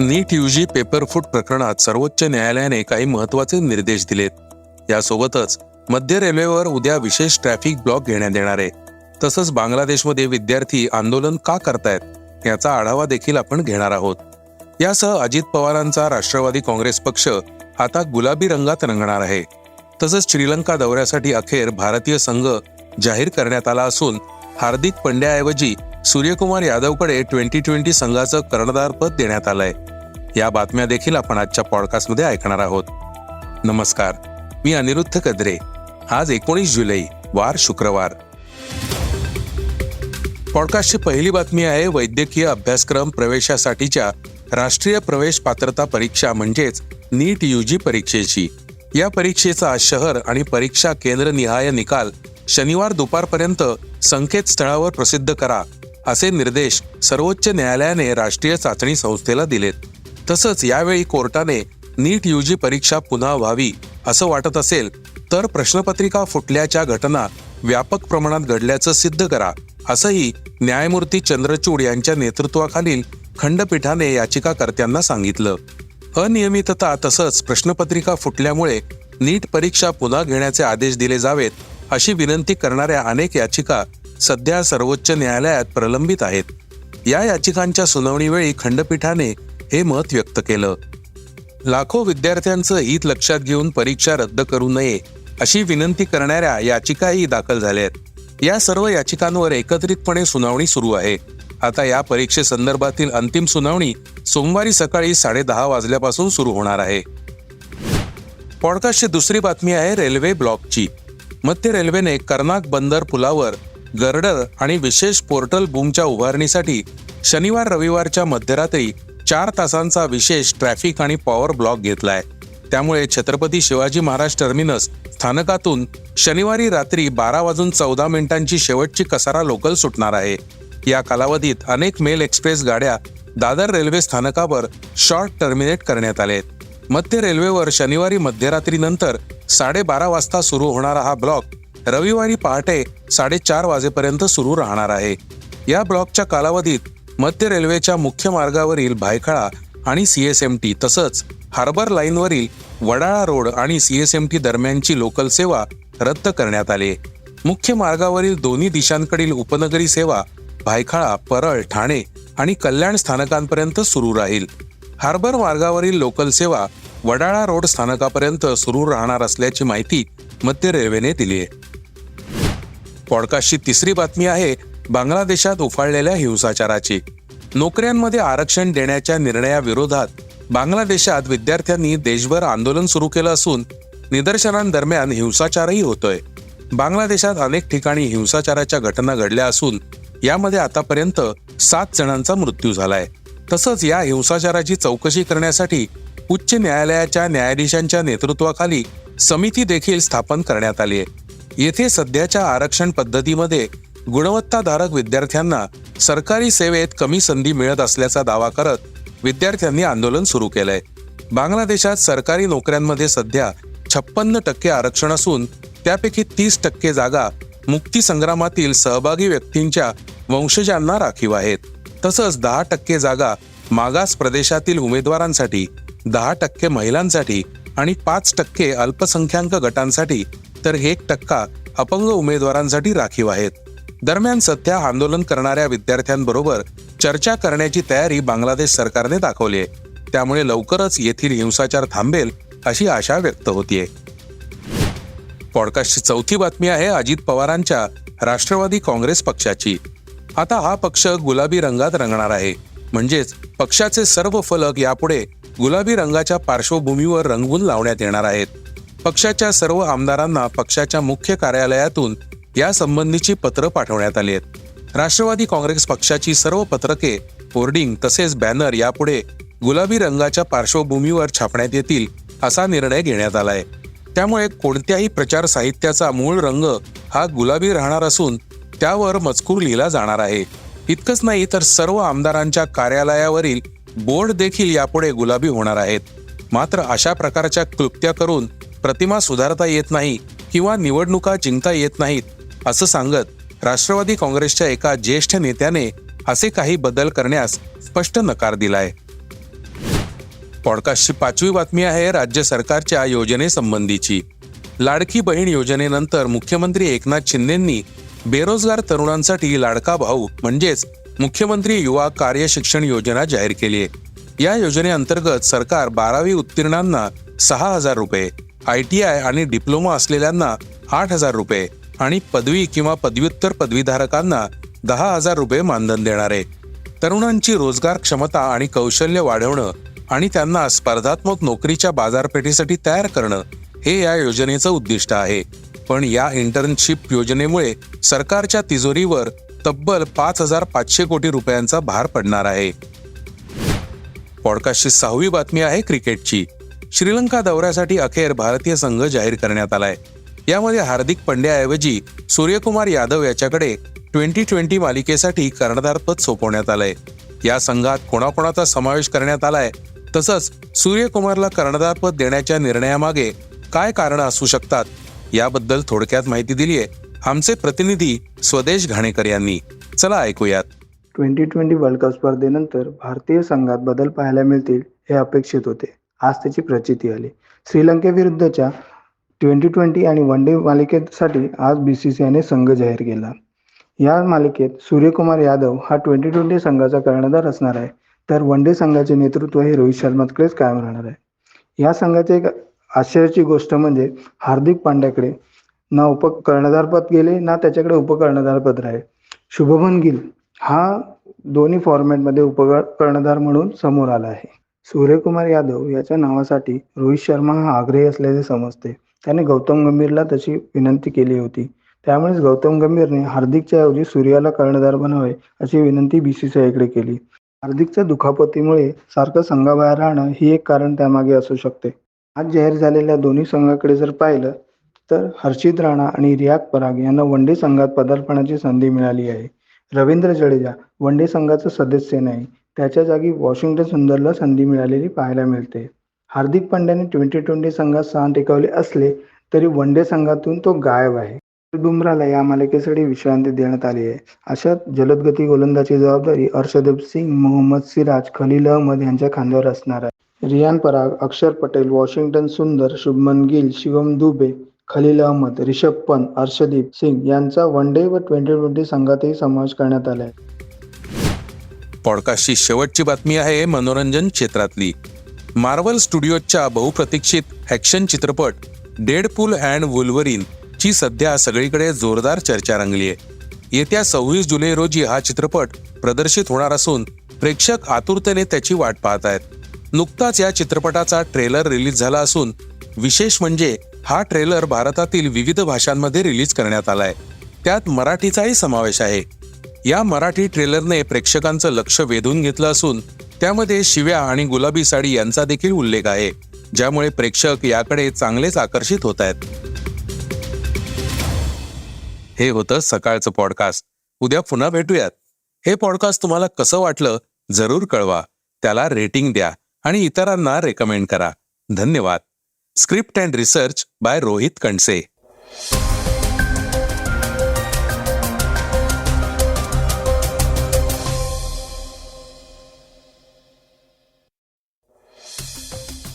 नीट UG पेपरफुट प्रकरणात सर्वोच्च न्यायालयाने काही महत्त्वाचे निर्देश दिलेत. यासोबतच मध्य रेल्वेवर उद्या विशेष ट्रॅफिक ब्लॉक घेण्यात येणार आहे. तसंच बांगलादेशमध्ये विद्यार्थी आंदोलन का करतायत याचा आढावा देखील आपण घेणार आहोत. यासह अजित पवारांचा राष्ट्रवादी काँग्रेस पक्ष आता गुलाबी रंगात रंगणार आहे. तसंच श्रीलंका दौऱ्यासाठी अखेर भारतीय संघ जाहीर करण्यात आला असून हार्दिक पंड्याऐवजी सूर्यकुमार यादवकडे ट्वेंटी ट्वेंटी संघाचं कर्णधारपद देण्यात आलंय. या बातम्या देखील आपण आजच्या पॉडकास्टमध्ये ऐकणार आहोत. नमस्कार मी अनिरुद्ध कद्रे. आज एकोणीस जुलै वार शुक्रवार. पॉडकास्टची पहिली बातमी आहे वैद्यकीय अभ्यासक्रम प्रवेशासाठीच्या राष्ट्रीय प्रवेश पात्रता परीक्षा म्हणजेच नीट युजी परीक्षेची. या परीक्षेचा शहर आणि परीक्षा केंद्र निहाय निकाल शनिवार दुपारपर्यंत संकेतस्थळावर प्रसिद्ध करा असे निर्देश सर्वोच्च न्यायालयाने राष्ट्रीय चाचणी संस्थेला दिलेत. तसंच यावेळी कोर्टाने नीट युजी परीक्षा पुन्हा व्हावी असं वाटत असेल तर प्रश्नपत्रिका फुटल्याच्या घटना व्यापक प्रमाणात घडल्याचं सिद्ध करा असंही न्यायमूर्ती चंद्रचूड यांच्या नेतृत्वाखालील खंडपीठाने याचिकाकर्त्यांना सांगितलं. अनियमितता तसंच प्रश्नपत्रिका फुटल्यामुळे नीट परीक्षा पुन्हा घेण्याचे आदेश दिले जावेत अशी विनंती करणाऱ्या अनेक याचिका सध्या सर्वोच्च न्यायालयात प्रलंबित आहेत. या याचिकांच्या सुनावणीवेळी खंडपीठाने हे मत व्यक्त केलं. लाखो विद्यार्थ्यांचं हित लक्षात घेऊन परीक्षा रद्द करू नये अशी विनंती करणाऱ्या याचिकाही दाखल झाल्या आहेत या सर्व याचिकांवर एकत्रितपणे सुनावणी सुरू आहे. आता या परीक्षेसंदर्भातील अंतिम सुनावणी सोमवारी सकाळी साडेदहा वाजल्यापासून सुरू होणार आहे. पॉडकास्टची दुसरी बातमी आहे रेल्वे ब्लॉकची. मध्य रेल्वेने कर्नाक बंदर पुलावर गर्डर आणि विशेष पोर्टल बूमच्या उभारणीसाठी शनिवार रविवारच्या मध्यरात्री चार तासांचा विशेष ट्रॅफिक आणि पॉवर ब्लॉक घेतलाय. त्यामुळे छत्रपती शिवाजी महाराज टर्मिनस स्थानकातून शनिवारी रात्री बारा वाजून चौदा मिनिटांची शेवटची कसारा लोकल सुटणार आहे. या कालावधीत अनेक मेल एक्सप्रेस गाड्या दादर रेल्वे स्थानकावर शॉर्ट टर्मिनेट करण्यात आले मध्य रेल्वेवर शनिवारी मध्यरात्रीनंतर साडेबारा वाजता सुरू होणारा हा ब्लॉक रविवारी पहाटे साडेचार वाजेपर्यंत सुरू राहणार आहे. या ब्लॉकच्या कालावधीत मध्य रेल्वेच्या मुख्य मार्गावरील भायखळा आणि सीएसएमटी तसंच हार्बर लाईनवरील वडाळा रोड आणि सीएसएमटी दरम्यानची लोकल सेवा रद्द करण्यात आली. मुख्य मार्गावरील दोन्ही दिशांकडील उपनगरी सेवा भायखळा परळ ठाणे आणि कल्याण स्थानकांपर्यंत सुरू राहील. हार्बर मार्गावरील लोकल सेवा वडाळा रोड स्थानकापर्यंत सुरू राहणार असल्याची माहिती मध्य रेल्वेने दिली आहे. पॉडकास्टची तिसरी बातमी आहे बांगलादेशात उफाळलेल्या हिंसाचाराची. नोकऱ्यांमध्ये आरक्षण देण्याच्या निर्णयाविरोधात बांगलादेशात विद्यार्थ्यांनी देशभर आंदोलन सुरू केलं असून निदर्शनांदरम्यान हिंसाचारही होतोय. बांगलादेशात अनेक ठिकाणी हिंसाचाराच्या घटना घडल्या असून यामध्ये आतापर्यंत सात जणांचा मृत्यू झालाय. तसंच या हिंसाचाराची चौकशी करण्यासाठी उच्च न्यायालयाच्या न्यायाधीशांच्या नेतृत्वाखाली समिती देखील स्थापन करण्यात आली आहे येथे सध्याच्या आरक्षण पद्धतीमध्ये गुणवत्ताधारक विद्यार्थ्यांना सरकारी सेवेत कमी संधी मिळत असल्याचा दावा करत विद्यार्थ्यांनी आंदोलन सुरू केलंय. बांगलादेशात सरकारी नोकऱ्यांमध्ये सध्या छप्पन्न टक्के आरक्षण असून त्यापैकी तीस टक्के जागा मुक्तीसंग्रामातील सहभागी व्यक्तींच्या वंशजांना राखीव आहेत. तसंच दहा टक्के जागा मागास प्रदेशातील उमेदवारांसाठी दहा टक्के महिलांसाठी आणि पाच टक्के अल्पसंख्याक गटांसाठी तर एक टक्का अपंग उमेदवारांसाठी राखीव आहेत. दरम्यान सध्या आंदोलन करणाऱ्या विद्यार्थ्यांबरोबर चर्चा करण्याची तयारी बांगलादेश सरकारने दाखवली आहे. त्यामुळे लवकरच येथील हिंसाचार थांबेल अशी आशा व्यक्त होतीये. पॉडकास्टची चौथी बातमी आहे अजित पवारांच्या राष्ट्रवादी काँग्रेस पक्षाची. आता हा पक्ष गुलाबी रंगात रंगणार आहे. म्हणजेच पक्षाचे सर्व फलक यापुढे गुलाबी रंगाच्या पार्श्वभूमीवर रंगवून लावण्यात येणार आहेत. पक्षाच्या सर्व आमदारांना पक्षाच्या मुख्य कार्यालयातून यासंबंधीची पत्रं पत्र पाठवण्यात आली आहेत. राष्ट्रवादी काँग्रेस पक्षाची सर्व पत्रके होर्डिंग तसेच बॅनर यापुढे गुलाबी रंगाच्या पार्श्वभूमीवर छापण्यात येतील असा निर्णय घेण्यात आलाय. त्यामुळे कोणत्याही प्रचार साहित्याचा मूळ रंग हा गुलाबी राहणार असून त्यावर मजकूर लिहिला जाणार आहे. इतकंच नाही तर सर्व आमदारांच्या कार्यालयावरील बोर्ड देखील यापुढे गुलाबी होणार आहेत. मात्र अशा प्रकारच्या क्लुप्त्या करून प्रतिमा सुधारता येत नाही किंवा निवडणुका जिंकता येत नाहीत असं सांगत राष्ट्रवादी काँग्रेसच्या एका ज्येष्ठ नेत्याने असे काही बदल करण्यास स्पष्ट नकार दिलाय. पॉडकास्टची पाचवी बातमी आहे राज्य सरकारच्या योजनेसंबंधीची लाडकी बहीण योजनेनंतर मुख्यमंत्री एकनाथ शिंदेंनी बेरोजगार तरुणांसाठी लाडका भाऊ म्हणजेच मुख्यमंत्री युवा कार्य शिक्षण योजना जाहीर केली आहे या योजनेअंतर्गत सरकार बारावी उत्तीर्णांना सहा हजार रुपये आय टी आय आणि डिप्लोमा असलेल्यांना आठ हजार रुपये आणि पदवी किंवा पदव्युत्तर पदवीधारकांना दहा हजार रुपये मानधन देणार. आहे तरुणांची रोजगार क्षमता आणि कौशल्य वाढवणं आणि त्यांना स्पर्धात्मक नोकरीच्या बाजारपेठेसाठी तयार करणं हे या योजनेचं उद्दिष्ट आहे. पण या इंटर्नशिप योजनेमुळे सरकारच्या तिजोरीवर तब्बल पाच हजार पाचशे कोटी रुपयांचा भार पडणार आहे. पॉडकास्टची सहावी बातमी आहे क्रिकेटची. श्रीलंका दौऱ्यासाठी अखेर भारतीय संघ जाहीर करण्यात आलाय. यामध्ये हार्दिक पंड्याऐवजी सूर्यकुमार यादव याच्याकडे ट्वेंटी ट्वेंटी मालिकेसाठी कर्णधारपद सोपवण्यात आलंय. या संघात कोणाकोणाचा समावेश करण्यात आलाय तसंच सूर्यकुमारला कर्णधारपद देण्याच्या निर्णयामागे काय कारण असू शकतात याबद्दल थोडक्यात माहिती दिली आहे आमचे प्रतिनिधी स्वदेश घाणेकर यांनी. चला ऐकूयात. ट्वेंटी ट्वेंटी वर्ल्ड कप स्पर्धेनंतर भारतीय संघात बदल पाहायला मिळतील हे अपेक्षित होते. आज त्याची प्रचिती आली. श्रीलंकेविरुद्धच्या ट्वेंटी ट्वेंटी आणि वन डे मालिकेसाठी आज बी सी सी आयने संघ जाहीर केला. या मालिकेत सूर्यकुमार यादव हा ट्वेंटी ट्वेंटी संघाचा कर्णधार असणार आहे. तर वन डे संघाचे नेतृत्व हे रोहित शर्माकडेच कायम राहणार आहे. या संघाची एक आश्चर्याची गोष्ट म्हणजे हार्दिक पांड्याकडे ना उप कर्णधारपद गेले ना त्याच्याकडे उपकर्णधारपद राहील. शुभमन गिल हा दोन्ही फॉर्मॅटमध्ये उपकर्णधार कर्णधार म्हणून समोर आला आहे. सूर्यकुमार यादव याच्या नावासाठी रोहित शर्मा हा आग्रही असल्याचे समजते. त्याने गौतम गंभीरला तशी विनंती केली होती. त्यामुळेच गौतम गंभीरने हार्दिकच्या ऐवजी सूर्याला कर्णधार बनावे अशी विनंती बी सी सी केली. हार्दिकच्या दुखापतीमुळे सारखं संघाबाहेर राहणं ही एक कारण त्यामागे असू शकते. आज जाहीर झालेल्या दोन्ही संघाकडे जर पाहिलं तर हर्षित राणा आणि रियाक पराग यांना वनडे संघात पदार्पणाची संधी मिळाली आहे. रवींद्र जडेजा वनडे संघाचा सदस्य नाही त्याच्या जागी वॉशिंग्टन सुंदरला संधी मिळालेली पाहायला मिळते. हार्दिक पांड्याने ट्वेंटी ट्वेंटी संघात स्थान टिकवले असले तरी वन डे संघातून तो गायब आहे. बुमराला या मालिकेसाठी विश्रांती देण्यात आली आहे. अशा जलदगती गोलंदाची जबाबदारी अर्षदीप सिंग मोहम्मद सिराज खलील अहमद यांच्या खांद्यावर असणार आहे. रियान पराग अक्षर पटेल वॉशिंग्टन सुंदर शुभमन गिल शिवम दुबे खलील अहमद रिषभ पंत अर्षदीप सिंग यांचा वन डे व ट्वेंटी ट्वेंटी संघातही समावेश करण्यात आला आहे. पॉडकास्टची शेवटची बातमी आहे मनोरंजन क्षेत्रातली. मार्वल स्टुडिओच्या बहुप्रतीक्षित ॲक्शन चित्रपट डेडपूल अँड वुल्वरीन ची सध्या सगळीकडे जोरदार चर्चा रंगली आहे. येत्या सव्वीस जुलै रोजी हा चित्रपट प्रदर्शित होणार असून प्रेक्षक आतुरतेने त्याची वाट पाहत आहेत. नुकताच या चित्रपटाचा ट्रेलर रिलीज झाला असून विशेष म्हणजे हा ट्रेलर भारतातील विविध भाषांमध्ये रिलीज करण्यात आलाय त्यात मराठीचाही समावेश आहे. या मराठी ट्रेलरने प्रेक्षकांचं लक्ष वेधून घेतलं असून त्यामध्ये शिव्या आणि गुलाबी साडी यांचा देखील उल्लेख आहे ज्यामुळे प्रेक्षक याकडे चांगलेच आकर्षित होत आहेत. हे होतं सकाळचं पॉडकास्ट उद्या पुन्हा भेटूयात. हे पॉडकास्ट तुम्हाला कसं वाटलं जरूर कळवा. त्याला रेटिंग द्या आणि इतरांना रेकमेंड करा. धन्यवाद. Script and research by Rohit Kanase